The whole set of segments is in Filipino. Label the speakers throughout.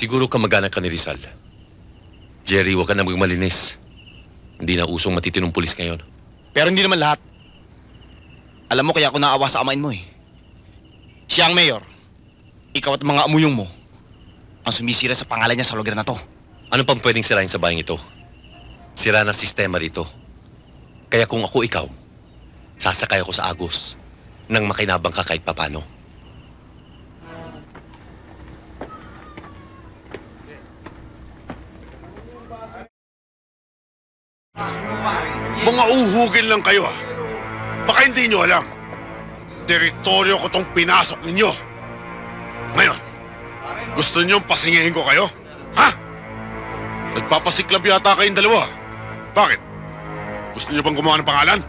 Speaker 1: Siguro kamag-anak ka ni Rizal. Jerry, huwag ka na magmalinis. Hindi na usong matitinong pulis ngayon.
Speaker 2: Pero hindi naman lahat. Alam mo kaya ako naawa sa amain mo eh. Siya ang mayor. Ikaw at mga amuyong mo ang sumisira sa pangalan niya sa lugar na to.
Speaker 1: Ano pang pwedeng sirain sa bayang ito? Sira ng sistema rito. Kaya kung ako ikaw, sasakay ako sa Agos nang makinabang ka kahit papano.
Speaker 3: Mga uhugin lang kayo ha. Baka hindi nyo alam. Teritoryo ko tong pinasok ninyo. Ngayon, gusto nyo pasingihin ko kayo? Ha? Nagpapasiklab yata kayong dalawa. Bakit? Gusto nyo bang gumawa ng pangalan?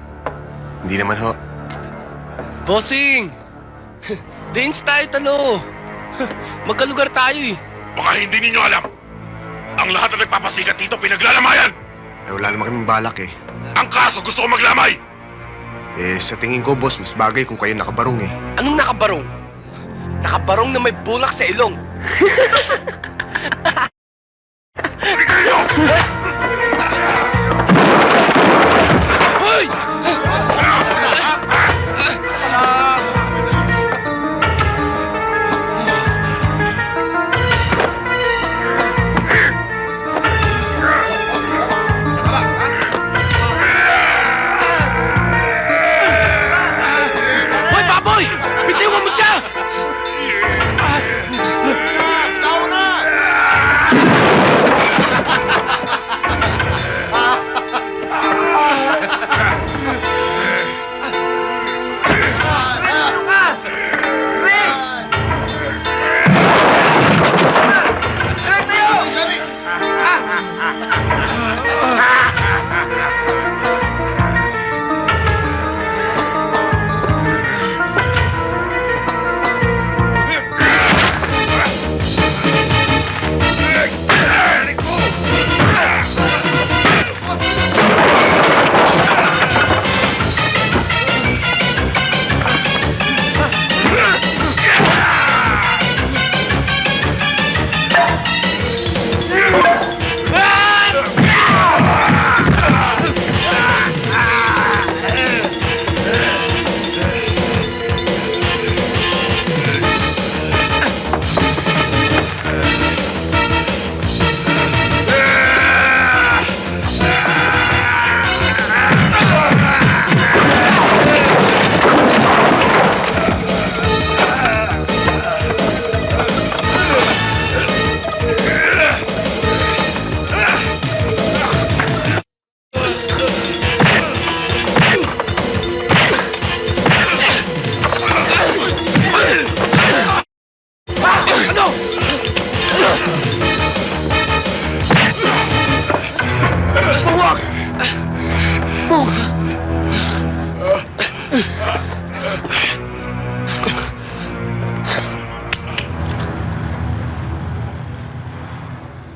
Speaker 4: Hindi naman ho.
Speaker 5: Bossing! Dance tayo talo! Magkalugar tayo eh.
Speaker 3: Baka hindi ninyo alam. Ang lahat na nagpapasikat dito pinaglalamayan.
Speaker 4: Ay, wala naman kaming balak eh.
Speaker 3: Ang kaso gusto ko maglamay.
Speaker 4: Eh, sa tingin ko, boss, mas bagay kung kayo nakabarong eh.
Speaker 5: Anong nakabarong? Nakabarong na may bulak sa ilong.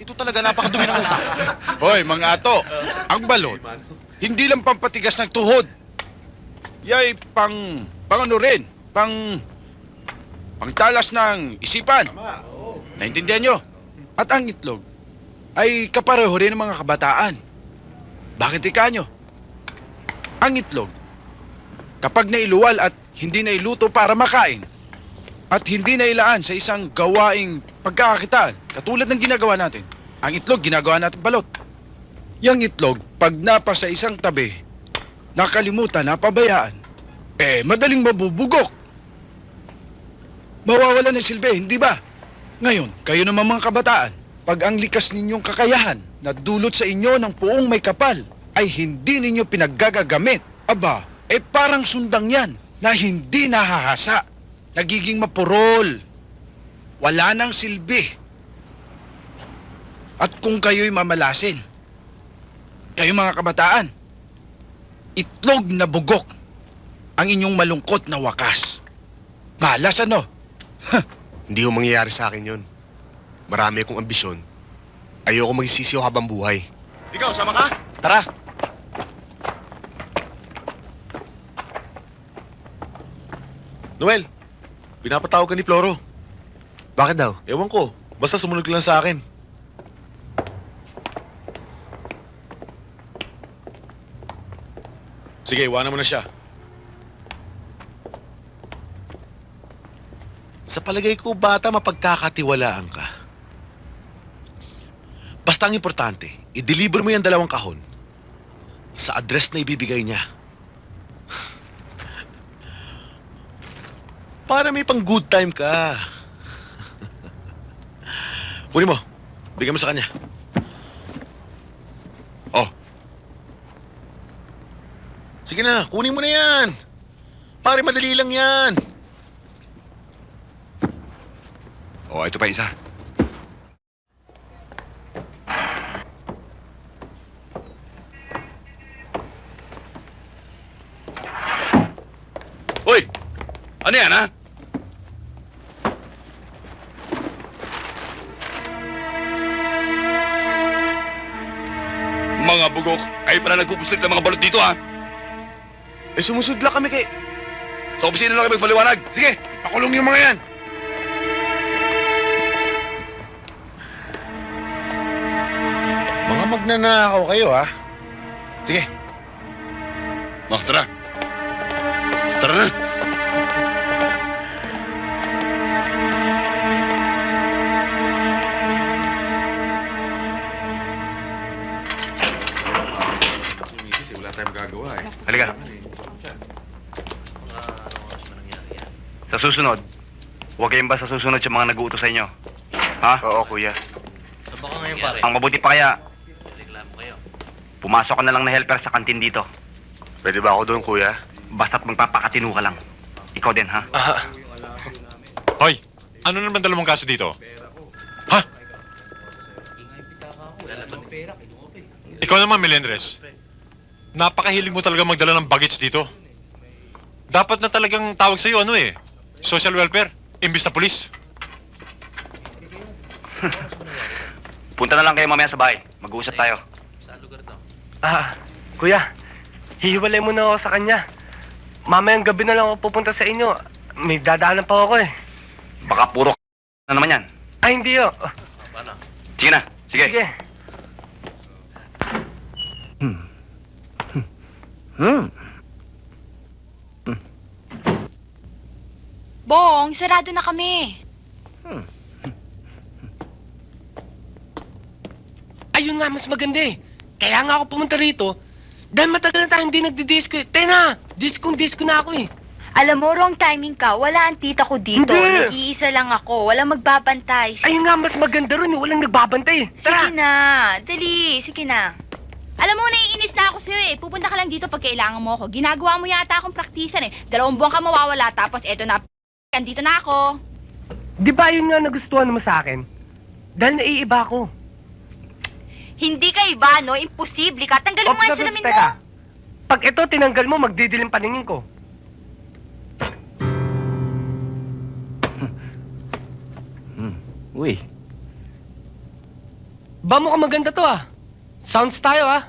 Speaker 6: Ito talaga napakadumi ng utak.
Speaker 3: Hoy, mga ato, ang balot, hindi lang pampatigas ng tuhod. Yay, pang, pang ano rin, pang, pangtalas ng isipan. Naintindihan nyo? At ang itlog ay kapareho rin ng mga kabataan. Bakit ika nyo? Ang itlog, kapag nailuwal at hindi nailuto para makain, at hindi nailaan sa isang gawaing pagkakakitaan, katulad ng ginagawa natin, ang itlog ginagawa natin balot. Yang itlog, pag napa sa isang tabi, nakalimutan, napabayaan, eh, madaling mabubugok. Mawawala ng silbi, hindi ba? Ngayon, kayo naman mga kabataan, pag ang likas ninyong kakayahan na dulot sa inyo ng puong may kapal ay hindi ninyo pinaggagagamit, aba, eh parang sundang yan na hindi nahahasa. Nagiging mapurol. Wala nang silbi. At kung kayo'y mamalasin, kayo mga kabataan, itlog na bugok ang inyong malungkot na wakas. Malas ano?
Speaker 4: Hindi ho mangyayari sa akin yun. Marami akong ambisyon. Ayoko magsisiyo habang buhay.
Speaker 6: Ikaw, sama ka?
Speaker 2: Tara!
Speaker 6: Noel, pinapatawag ka ni Floro.
Speaker 4: Bakit daw?
Speaker 6: Ewan ko, basta sumunod ka lang sa akin. Sige, iwanan mo na siya. Sa palagay ko, bata, mapagkakatiwalaan ka. Basta ang importante, i-deliver mo yung dalawang kahon sa address na ibibigay niya. Para may pang good time ka. Kunin mo. Bigyan mo sa kanya. Oh. Sige na, kunin mo na yan. Pare, madali lang yan.
Speaker 4: Oh, ito pa isa.
Speaker 6: Ano yan, ha? Mga bugok, kayo pala nagpupuslit ng mga balot dito, ha?
Speaker 4: Eh, sumusudla kami kay...
Speaker 6: Sa opisina lang kayo magpaliwanag. Sige!
Speaker 3: Pakulong yung mga yan!
Speaker 6: Mga magnanakaw kayo, ha? Sige. Oh, tara. Tara na.
Speaker 7: Sa susunod, huwag kayong basta susunod sa mga nag-uutos sa inyo. Ha?
Speaker 4: Oo, kuya.
Speaker 7: Ang mabuti pa kaya, pumasok ka na lang na helper sa kantin dito.
Speaker 4: Pwede ba ako doon, kuya?
Speaker 7: Basta't magpapakatino ka lang. Ikaw din, ha?
Speaker 8: Hoy, ano naman dalawang kaso dito? Ha? Ikaw naman, Melendres. Napakahilig mo talaga magdala ng baggage dito. Dapat na talagang tawag sa'yo, ano eh? Social welfare, imbis na polis.
Speaker 7: Punta na lang kayo mamaya sa bahay. Mag-uusap tayo.
Speaker 9: Ah, kuya, hihiwalay mo na ako sa kanya. Mamayang gabi na lang ako pupunta sa inyo. May dadaanan pa ako eh.
Speaker 7: Baka puro na naman yan.
Speaker 9: Ay, hindi oh.
Speaker 7: Sige na. Sige.
Speaker 9: Sige.
Speaker 10: Bong, sarado na kami.
Speaker 9: Ayun nga, mas maganda eh. Kaya nga ako pumunta rito. Dahil matagal na tayo hindi nagdi-disco eh. Tena, disco-disco na ako eh.
Speaker 10: Alam mo, wrong timing ka. Wala ang tita ko dito.
Speaker 9: Hindi.
Speaker 10: Nag-iisa lang ako. Walang magbabantay.
Speaker 9: Ayun nga, mas maganda ron eh. Walang nagbabantay. Tara!
Speaker 10: Sige na. Dali. Sige na. Alam mo, naiinis na ako sa'yo eh. Pupunta ka lang dito pag kailangan mo ako. Ginagawa mo yata akong praktisan eh. Dalawang buwan ka mawawala tapos eto na, andito na ako.
Speaker 9: Di ba yun nga nagustuhan mo sa akin? Dahil naiiba ako.
Speaker 10: Hindi ka iba, no? Imposible ka. Tanggalin mo nga yung
Speaker 9: Observe-
Speaker 10: salamin mo.
Speaker 9: Pag ito tinanggal mo, magdidilim paningin ko.
Speaker 7: Uy.
Speaker 9: Ba mukhang maganda to ah. Sounds tayo ah.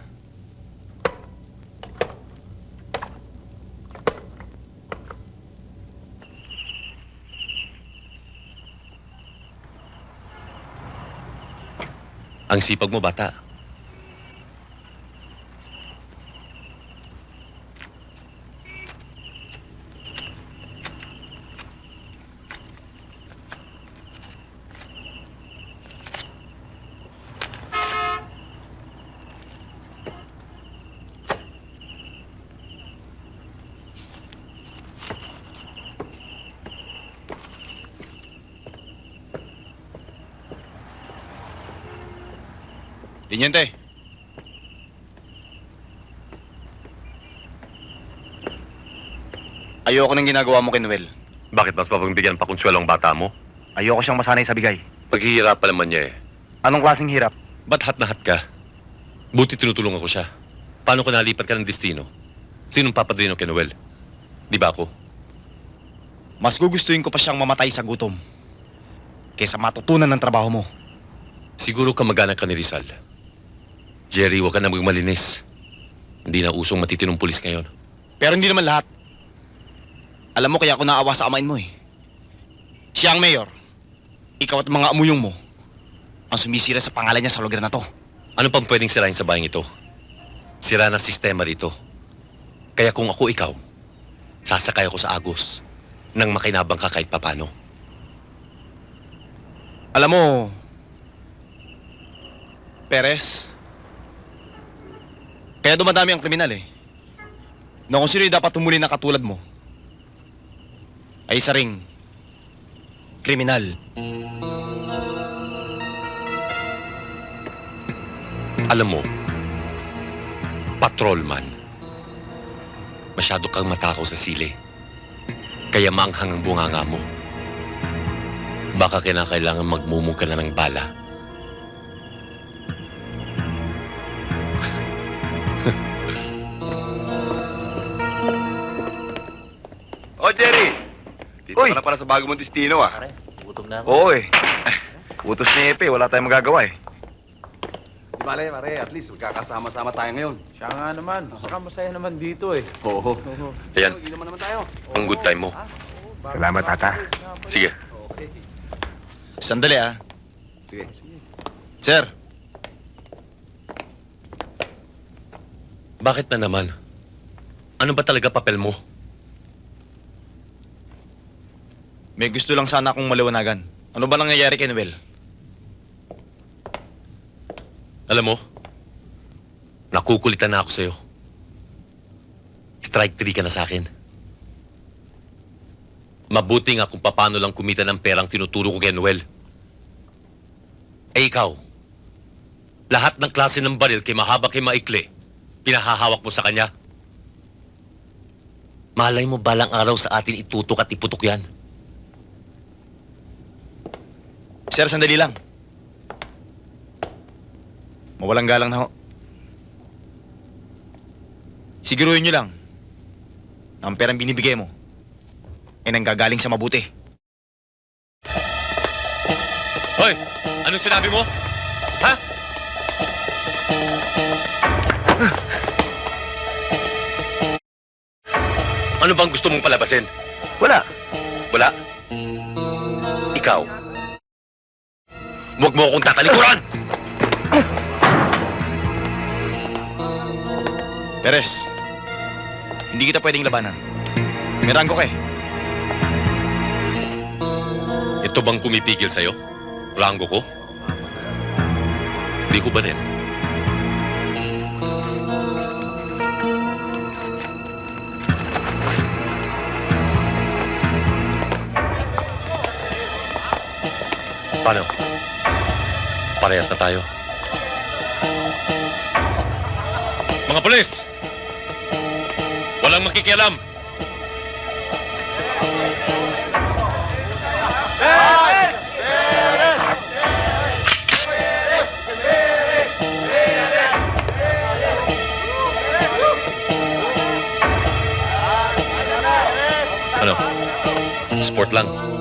Speaker 1: Ang sipag mo, bata.
Speaker 3: Tinyente,
Speaker 2: Ayoko ng ginagawa mo kay Noel.
Speaker 1: Bakit mas mapagbigyan pa konsuelo ang bata mo?
Speaker 7: Ayoko siyang masanay sa bigay.
Speaker 1: Paghihirapan naman niya eh.
Speaker 7: Anong klaseng hirap?
Speaker 1: Ba't hat na hat ka? Buti tinutulungan ko siya. Paano ko nalipat ka ng destino? Sinong papadrino kay Noel? Di ba ako?
Speaker 2: Mas gugustuhin ko pa siyang mamatay sa gutom. Kaysa matutunan ng trabaho mo.
Speaker 1: Siguro ka mag-anak ka ni Rizal. Jerry, huwag ka na magmalinis. Hindi na usong matitinong pulis ngayon.
Speaker 2: Pero hindi naman lahat. Alam mo kaya ako naawa sa amain mo eh. Siya ang mayor. Ikaw at mga amuyong mo ang sumisira sa pangalan niya sa lugar na to.
Speaker 1: Ano pang pwedeng sirahin sa bayang ito? Sira ng sistema rito. Kaya kung ako ikaw, sasakay ako sa Agos nang makinabang ka kahit papano.
Speaker 2: Alam mo, Perez, kaya dumadami ang kriminal eh. Na kung sino yung dapat tumuli na katulad mo, ay isa ring kriminal.
Speaker 1: Alam mo, patrolman. Masyado kang matakaw sa sili. Kaya maanghang ang bunganga mo. Baka kinakailangan magmumog ka na ng bala.
Speaker 7: Dito ka na pala sa bago mong destino, ah.
Speaker 5: Pare, gutom na ako.
Speaker 7: Oo, eh. Utos ni Epe, wala tayong magagawa, eh.
Speaker 3: Di bale, pare, at least magkakasama-sama tayo ngayon. Siya nga naman. Saka masaya naman dito eh.
Speaker 7: Oo.
Speaker 1: Ayan,
Speaker 3: Inuman naman tayo.
Speaker 1: ang good time mo.
Speaker 4: Salamat, Tata.
Speaker 1: Sige.
Speaker 2: Sandali ah.
Speaker 7: Sige.
Speaker 2: Sir,
Speaker 1: Bakit na naman? Ano ba talaga papel mo?
Speaker 2: May gusto lang sana akong maliwanagan. Ano ba nangyayari kay Noel?
Speaker 1: Alam mo, nakukulitan na ako sa'yo. Strike three ka na sa akin. Mabuti nga kung paano lang kumita ng perang tinuturo ko kay Noel. Eh ikaw, lahat ng klase ng baril kay mahaba kay maikli, pinahahawak mo sa kanya. Malay mo balang araw sa atin itutok at iputok yan.
Speaker 2: Sir, sandali lang. Mawalang galang na ho. Siguruhin nyo lang na ang perang binibigay mo ay nanggagaling sa mabuti.
Speaker 1: Hoy! Anong sinabi mo? Ha? Ano bang gusto mong palabasin?
Speaker 7: Wala.
Speaker 1: Wala? Ikaw? Huwag mo akong tatalikuran!
Speaker 2: Perez, hindi kita pwedeng labanan. May ranggo ka eh.
Speaker 1: Ito bang pumipigil sa'yo? Rango ko? Di ko ba rin? Paano? Parehas na tayo. Mga polis! Walang makikialam! Ano? Sport lang.